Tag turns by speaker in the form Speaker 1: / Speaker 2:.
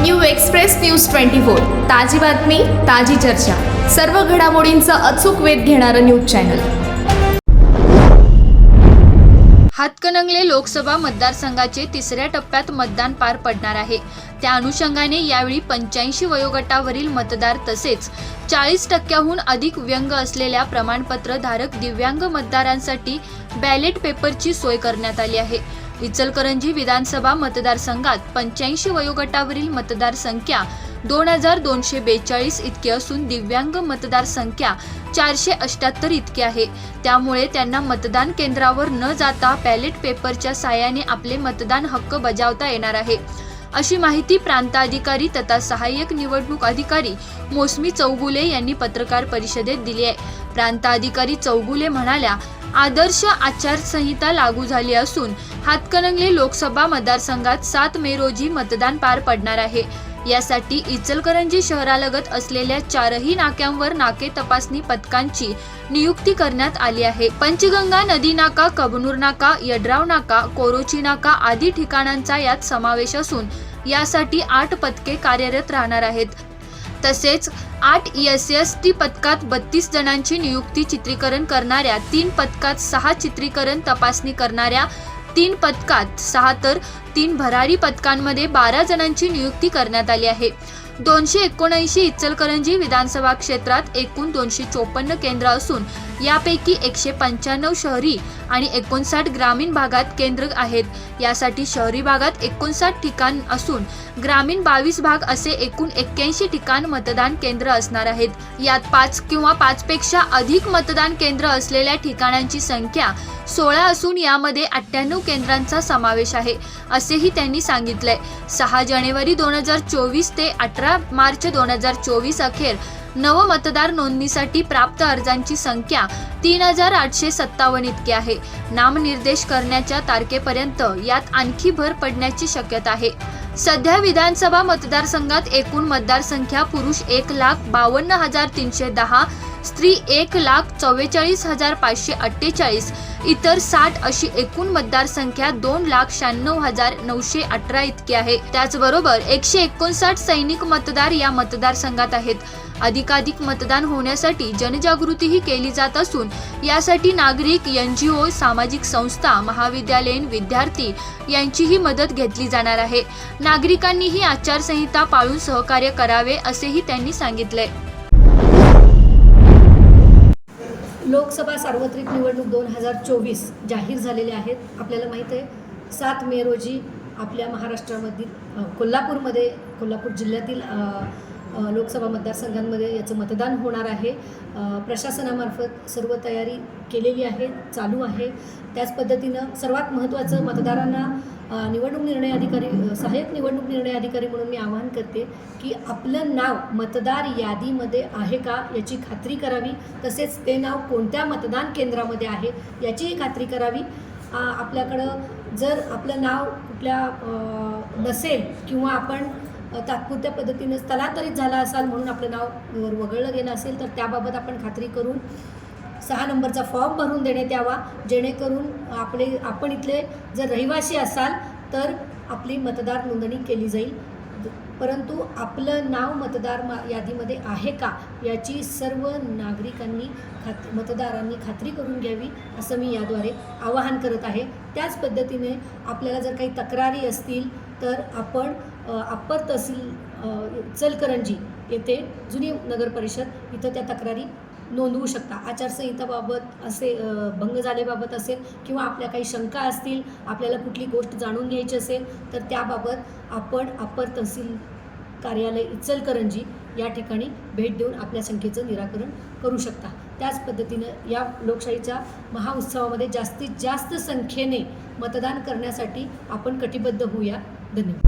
Speaker 1: New express news twenty four. ताजी बातमी ताजी चर्चा. सर्व घडामोडींचा अचूक वेध घेणारं न्यूज चॅनल.
Speaker 2: हातकणंगले लोकसभा मतदारसंघाचे तिसऱ्या टप्प्यात मतदान पार पडणार आहे. त्या अनुषंगाने यावेळी पंच्याऐंशी वयोगटावरील मतदार तसेच चाळीस टक्क्याहून अधिक व्यंग असलेल्या प्रमाणपत्र धारक दिव्यांग मतदारांसाठी बॅलेट पेपरची सोय करण्यात आली आहे. इचलकरंजी विधानसभा मतदारसंघात पंच्याऐंशी वयोगटावरील मतदारसंख्या दोन हजार दोनशे बेचाळीस इतकी असून दिव्यांग मतदारसंख्या चारशे अष्ट्याहत्तर इतकी आहे. त्यामुळे त्यांना मतदान केंद्रावर न जाता बॅलेट पेपरच्या साहाय्याने आपले मतदान हक्क बजावता येणार आहे. अशी माहिती प्रांताधिकारी तथा सहाय्यक निवडणूक अधिकारी मोसमी चौगुले यांनी पत्रकार परिषदेत दिली आहे. प्रांताधिकारी चौगुले म्हणाल्या आदर्श आचारसंहिता लागू झाली असून हातकणंगले लोकसभा मतदारसंघात सात मे रोजी मतदान पार पडणार आहे. यासाठी इचलकरंजी शहरालगत असलेल्या चारही नाक्यांवर नाके तपासणी पथकांची नियुक्ती करण्यात आली आहे. पंचगंगा नदी नाका कबनूर नाका यड्राव नाका कोरोची नाका आदी ठिकाणांचा यात समावेश असून यासाठी आठ पथके कार्यरत राहणार आहेत. तसेच आठ एस एस टी पथकात बत्तीस जणांची नियुक्ती चित्रीकरण करणाऱ्या तीन पथकात सहा चित्रीकरण तपासणी करणाऱ्या तीन पदकात सहा तर तीन भरारी पदकांमध्ये बारा जणांची नियुक्ती करण्यात आली आहे. दोनशे एकोणऐंशी इचलकरंजी विधानसभा क्षेत्रात एकूण दोनशे चोपन्न केंद्र असून यापैकी एकशे पंच्याण्णव शहरी आणि एकोणसाठ ग्रामीण भागात केंद्र आहेत. यासाठी शहरी भागात एकोणसाठ ठिकाण असून ग्रामीण बावीस भाग असे एकूण एक्क्याऐंशी ठिकाण मतदान केंद्र असणार आहेत. यात पाच किंवा पाचपेक्षा अधिक मतदान केंद्र असलेल्या ठिकाणांची संख्या सोळा असून यामध्ये अठ्ठ्याण्णव केंद्रांचा समावेश आहे असेही त्यांनी सांगितलंय. सहा जानेवारी दोन हजार चोवीस ते अठरा मार्च दोन हजार चोवीस अखेर नव मतदार नोंदणीसाठी प्राप्त अर्जांची संख्या तीन हजार आठशे सत्तावन्न इतकी आहे. नामनिर्देश करण्याच्या तारखेपर्यंत यात आणखी भर पडण्याची शक्यता आहे. सध्या विधानसभा मतदारसंघात एकूण मतदारसंख्या पुरुष एक लाख बावन्न हजार तीनशे दहा स्त्री एक लाख चव्वेचाळीस हजार पाचशे अठ्ठेचाळीस इतर साठ अशी एकूण मतदारसंख्या दोन लाख शहाण्णव हजार नऊशे अठरा इतकी आहे. त्याचबरोबर एकशे एकोणसाठ सैनिक मतदार या मतदारसंघात आहेत. अधिकाधिक मतदान होण्यासाठी जनजागृतीही केली जात असून यासाठी नागरिक एन जी ओ सामाजिक संस्था महाविद्यालयीन विद्यार्थी यांचीही मदत घेतली जाणार आहे. नागरिकांनीही आचारसंहिता पाळून सहकार्य करावे असेही त्यांनी सांगितले
Speaker 3: लोकसभा सार्वत्रिक निवडणूक दोन हजार चोवीस जाहीर झालेले आहेत. आपल्याला माहीत आहे सात मे रोजी आपल्या महाराष्ट्रामधील कोल्हापूरमध्ये कोल्हापूर जिल्ह्यातील लोकसभा मतदारसंघांमध्ये याचं मतदान होणार आहे. प्रशासनामार्फत सर्व तयारी केलेली आहे चालू आहे. त्याच पद्धतीनं सर्वात महत्त्वाचं मतदारांना निवडणूक निर्णय अधिकारी सहाय्यक निवडणूक निर्णय अधिकारी म्हणून मी आवाहन करते की आपलं नाव मतदार यादीमध्ये आहे का याची खात्री करावी तसेच ते नाव कोणत्या मतदान केंद्रामध्ये आहे याचीही खात्री करावी. आपल्याकडं जर आपलं नाव कुठल्या नसेल किंवा आपण तात्पुरत्या पद्धतीनं स्थलांतरित झाला असाल म्हणून आपलं नाव वगळलं गेलं असेल तर त्याबाबत आपण खात्री करून सहा नंबरचा फॉर्म भरून देण्यात यावा. जेणेकरून आपले आपण इथले जर रहिवासी असाल तर आपली मतदार नोंदणी केली जाईल. परंतु आपलं नाव मतदार मा यादीमध्ये आहे का? याची सर्व नागरिकांनी खात मतदारांनी खात्री करून घ्यावी असं मी याद्वारे आवाहन करत आहे. त्याच पद्धतीने आपल्याला जर काही तक्रारी असतील तर आपण अप्पर तहसील चलकरंजी येथे जुनी नगर परिषद इथं त्या तक्रारी नोंदवू शकता. आचारसंहिताबाबत असे भंग झाल्याबाबत असेल किंवा आपल्या काही शंका असतील आपल्याला कुठली गोष्ट जाणून घ्यायची असेल तर त्याबाबत आपण अपर तहसील कार्यालय इचलकरंजी या ठिकाणी भेट देऊन आपल्या शंकेचं निराकरण करू शकता. त्याच पद्धतीनं या लोकशाहीच्या महाउत्सवामध्ये जास्तीत जास्त संख्येने मतदान करण्यासाठी आपण कटिबद्ध होऊया. धन्यवाद.